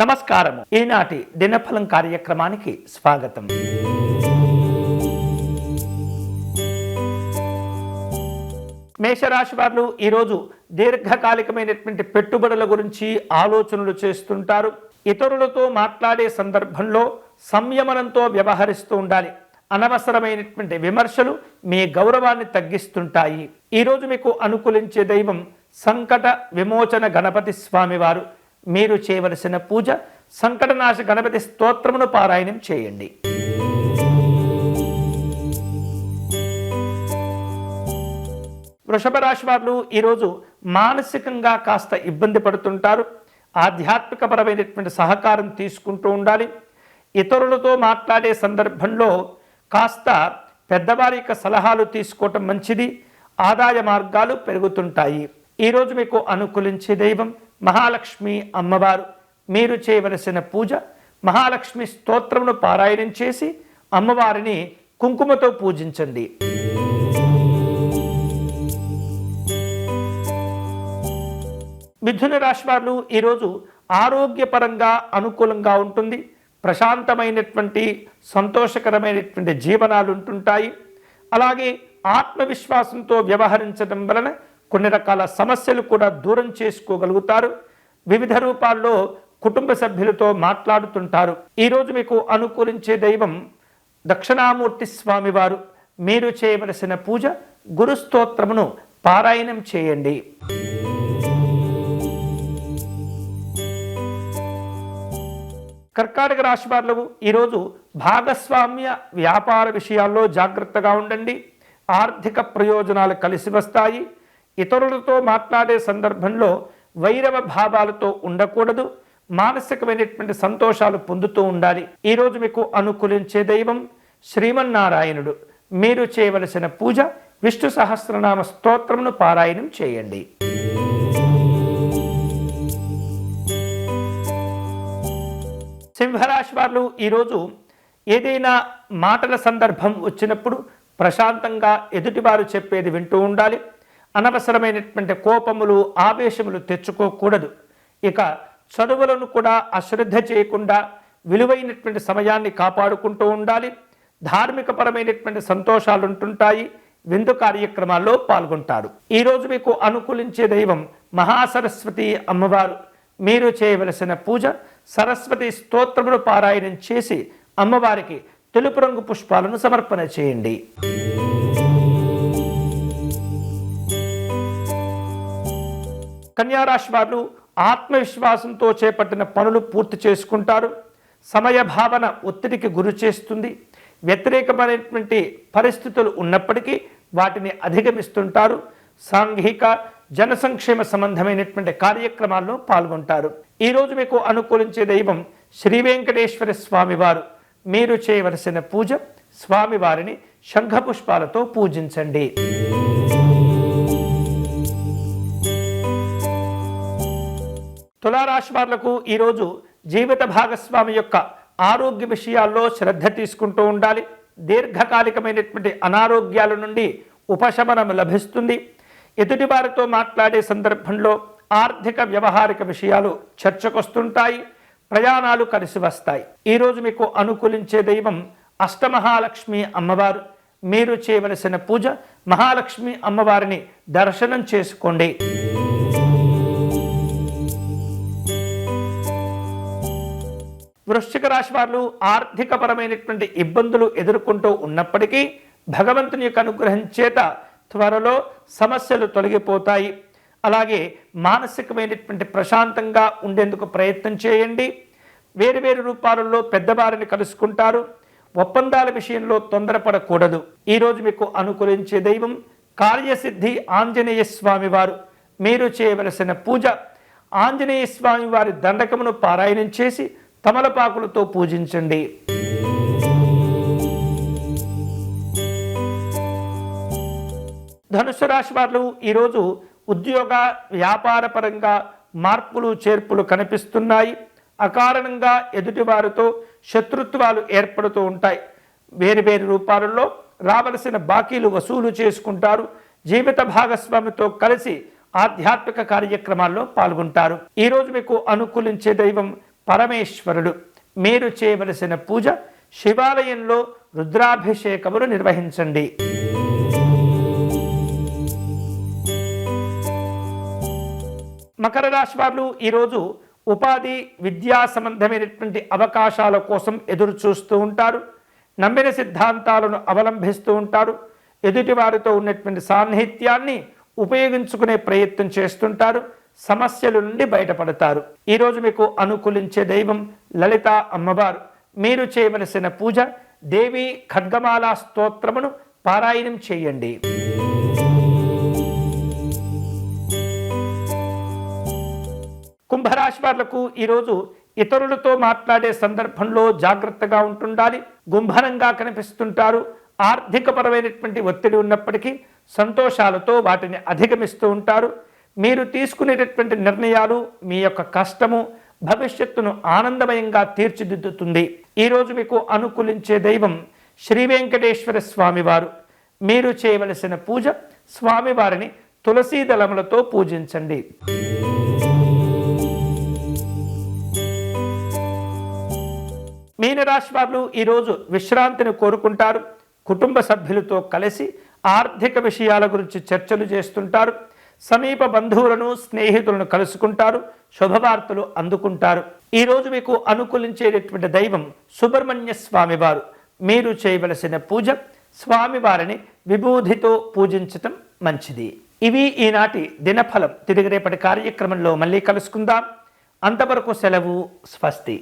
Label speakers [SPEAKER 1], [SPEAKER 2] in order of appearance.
[SPEAKER 1] నమస్కారం. ఈనాటి దినఫలం కార్యక్రమానికి స్వాగతం. మేషరాశి వారు ఈరోజు దీర్ఘకాలికమైనటువంటి పెట్టుబడుల గురించి ఆలోచనలు చేస్తుంటారు. ఇతరులతో మాట్లాడే సందర్భంలో సంయమనంతో వ్యవహరిస్తూ ఉండాలి. అనవసరమైనటువంటి విమర్శలు మీ గౌరవాన్ని తగ్గిస్తుంటాయి. ఈరోజు మీకు అనుకూలించే దైవం సంకట విమోచన గణపతి స్వామివారు మీరు చేయవలసిన పూజ సంకటనాశ గణపతి స్తోత్రమును పారాయణం చేయండి. వృషభ రాశి వారు ఈరోజు మానసికంగా కాస్త ఇబ్బంది పడుతుంటారు. ఆధ్యాత్మికపరమైనటువంటి సహకారం తీసుకుంటూ ఉండాలి. ఇతరులతో మాట్లాడే సందర్భంలో కాస్త పెద్దవారి యొక్క సలహాలు తీసుకోవటం మంచిది. ఆదాయ మార్గాలు పెరుగుతుంటాయి. ఈరోజు మీకు అనుకూలించే దైవం మహాలక్ష్మి అమ్మవారు మీరు చేయవలసిన పూజ మహాలక్ష్మి స్తోత్రమును పారాయణం చేసి అమ్మవారిని కుంకుమతో పూజించండి. మిథున రాశి వారు ఈరోజు ఆరోగ్యపరంగా అనుకూలంగా ఉంటుంది. ప్రశాంతమైనటువంటి సంతోషకరమైనటువంటి జీవనాలు ఉంటుంటాయి. అలాగే ఆత్మవిశ్వాసంతో వ్యవహరించడం వలన కొన్ని రకాల సమస్యలు కూడా దూరం చేసుకోగలుగుతారు. వివిధ రూపాల్లో కుటుంబ సభ్యులతో మాట్లాడుతుంటారు. ఈరోజు మీకు అనుకూలించే దైవం దక్షిణామూర్తి స్వామివారు. మీరు చేయవలసిన పూజ గురుస్తోత్రమును పారాయణం చేయండి. కర్కాటక రాశి వారు ఈరోజు భాగస్వామ్య వ్యాపార విషయాల్లో జాగ్రత్తగా ఉండండి. ఆర్థిక ప్రయోజనాలు కలిసి వస్తాయి. ఇతరులతో మాట్లాడే సందర్భంలో వైరవ భావాలతో ఉండకూడదు. మానసికమైనటువంటి సంతోషాలు పొందుతూ ఉండాలి. ఈరోజు మీకు అనుకూలించే దైవం శ్రీమన్నారాయణుడు. మీరు చేయవలసిన పూజ విష్ణు సహస్రనామ స్తోత్రమును పారాయణం చేయండి. సింహరాశి వారు ఈరోజు ఏదైనా మాటల సందర్భం వచ్చినప్పుడు ప్రశాంతంగా ఎదుటివారు చెప్పేది వింటూ ఉండాలి. అనవసరమైనటువంటి కోపములు ఆవేశములు తెచ్చుకోకూడదు. ఇక చదువులను కూడా అశ్రద్ధ చేయకుండా విలువైనటువంటి సమయాన్ని కాపాడుకుంటూ ఉండాలి. ధార్మికపరమైనటువంటి సంతోషాలు ఉంటుంటాయి విందు కార్యక్రమాల్లో పాల్గొంటారు. ఈరోజు మీకు అనుకూలించే దైవం మహాసరస్వతి అమ్మవారు. మీరు చేయవలసిన పూజ సరస్వతి స్తోత్రములు పారాయణం చేసి అమ్మవారికి తెలుపు రంగు పుష్పాలను సమర్పణ చేయండి. కన్యారాశి వారు ఆత్మవిశ్వాసంతో చేపట్టిన పనులు పూర్తి చేసుకుంటారు. సమయ భావన ఒత్తిడికి గురి చేస్తుంది. వ్యతిరేకమైనటువంటి పరిస్థితులు ఉన్నప్పటికీ వాటిని అధిగమిస్తుంటారు. సాంఘిక జన సంక్షేమ సంబంధమైనటువంటి కార్యక్రమాల్లో పాల్గొంటారు. ఈరోజు మీకు అనుకూలించే దైవం శ్రీ వెంకటేశ్వర స్వామివారు మీరు చేయవలసిన పూజ స్వామివారిని శంఖపుష్పాలతో పూజించండి. తులారాశి వారులకు ఈరోజు జీవిత భాగస్వామి యొక్క ఆరోగ్య విషయాల్లో శ్రద్ధ తీసుకుంటూ ఉండాలి. దీర్ఘకాలికమైనటువంటి అనారోగ్యాల నుండి ఉపశమనం లభిస్తుంది. ఎదుటివారితో మాట్లాడే సందర్భంలో ఆర్థిక వ్యవహారిక విషయాలు చర్చకొస్తుంటాయి. ప్రయాణాలు కలిసి వస్తాయి. ఈరోజు మీకు అనుకూలించే దైవం అష్టమహాలక్ష్మి అమ్మవారు. మీరు చేయవలసిన పూజ మహాలక్ష్మి అమ్మవారిని దర్శనం చేసుకోండి. వృశ్చిక రాశి వారు ఆర్థికపరమైనటువంటి ఇబ్బందులు ఎదుర్కొంటూ ఉన్నప్పటికీ భగవంతుని యొక్క అనుగ్రహం చేత త్వరలో సమస్యలు తొలగిపోతాయి. అలాగే మానసికమైనటువంటి ప్రశాంతంగా ఉండేందుకు ప్రయత్నం చేయండి. వేరు వేరు రూపాలలో పెద్దవారిని కలుసుకుంటారు. ఒప్పందాల విషయంలో తొందరపడకూడదు. ఈరోజు మీకు అనుకూలించే దైవం కార్యసిద్ధి ఆంజనేయ స్వామి వారు. మీరు చేయవలసిన పూజ ఆంజనేయ స్వామి వారి దండకమును పారాయణం చేసి తమలపాకులతో పూజించండి. ధనుసు రాశి వారు ఈరోజు ఉద్యోగ వ్యాపార పరంగా మార్పులు చేర్పులు కనిపిస్తున్నాయి. అకారణంగా ఎదుటివారితో శత్రుత్వాలు ఏర్పడుతూ ఉంటాయి. వేరు వేరు రూపాలలో రావలసిన బాకీలు వసూలు చేసుకుంటారు. జీవిత భాగస్వామితో కలిసి ఆధ్యాత్మిక కార్యక్రమాల్లో పాల్గొంటారు. ఈరోజు మీకు అనుకూలించే దైవం పరమేశ్వరుడు. మీరు చేయవలసిన పూజ శివాలయంలో రుద్రాభిషేకములు నిర్వహించండి. మకర రాశి వారు ఈరోజు ఉపాధి విద్యా సంబంధమైనటువంటి అవకాశాల కోసం ఎదురు చూస్తూ ఉంటారు. నమ్మిన సిద్ధాంతాలను అవలంబిస్తూ ఉంటారు. ఎదుటి వారితో ఉన్నటువంటి సాన్నిహిత్యాన్ని ఉపయోగించుకునే ప్రయత్నం చేస్తుంటారు. సమస్యల నుండి బయటపడతారు. ఈరోజు మీకు అనుకూలించే దైవం లలిత అమ్మవారు. మీరు చేయవలసిన పూజ దేవి ఖడ్గమాల స్తోత్రమును పారాయణం చేయండి. కుంభరాశి వాళ్ళకు ఈరోజు ఇతరులతో మాట్లాడే సందర్భంలో జాగ్రత్తగా ఉంటుండాలి. గుంభనంగా కనిపిస్తుంటారు. ఆర్థికపరమైనటువంటి ఒత్తిడి ఉన్నప్పటికీ సంతోషాలతో వాటిని అధిగమిస్తూ ఉంటారు. మీరు తీసుకునేటటువంటి నిర్ణయాలు మీ యొక్క కష్టము భవిష్యత్తును ఆనందమయంగా తీర్చిదిద్దుతుంది. ఈరోజు మీకు అనుకూలించే దైవం శ్రీ వెంకటేశ్వర స్వామివారు. మీరు చేయవలసిన పూజ స్వామివారిని తులసీ దళములతో పూజించండి. మీనరాశి వారు ఈరోజు విశ్రాంతిని కోరుకుంటారు. కుటుంబ సభ్యులతో కలిసి ఆర్థిక విషయాల గురించి చర్చలు చేస్తుంటారు. సమీప బంధువులను స్నేహితులను కలుసుకుంటారు శుభవార్తలు అందుకుంటారు. ఈరోజు మీకు అనుకూలించేటటువంటి దైవం సుబ్రహ్మణ్య స్వామివారు. మీరు చేయవలసిన పూజ స్వామివారిని విభూధితో పూజించటం మంచిది. ఇవి ఈనాటి దినఫలం. తిరిగి రేపటి కార్యక్రమంలో మళ్ళీ కలుసుకుందాం. అంతవరకు సెలవు స్వస్తి.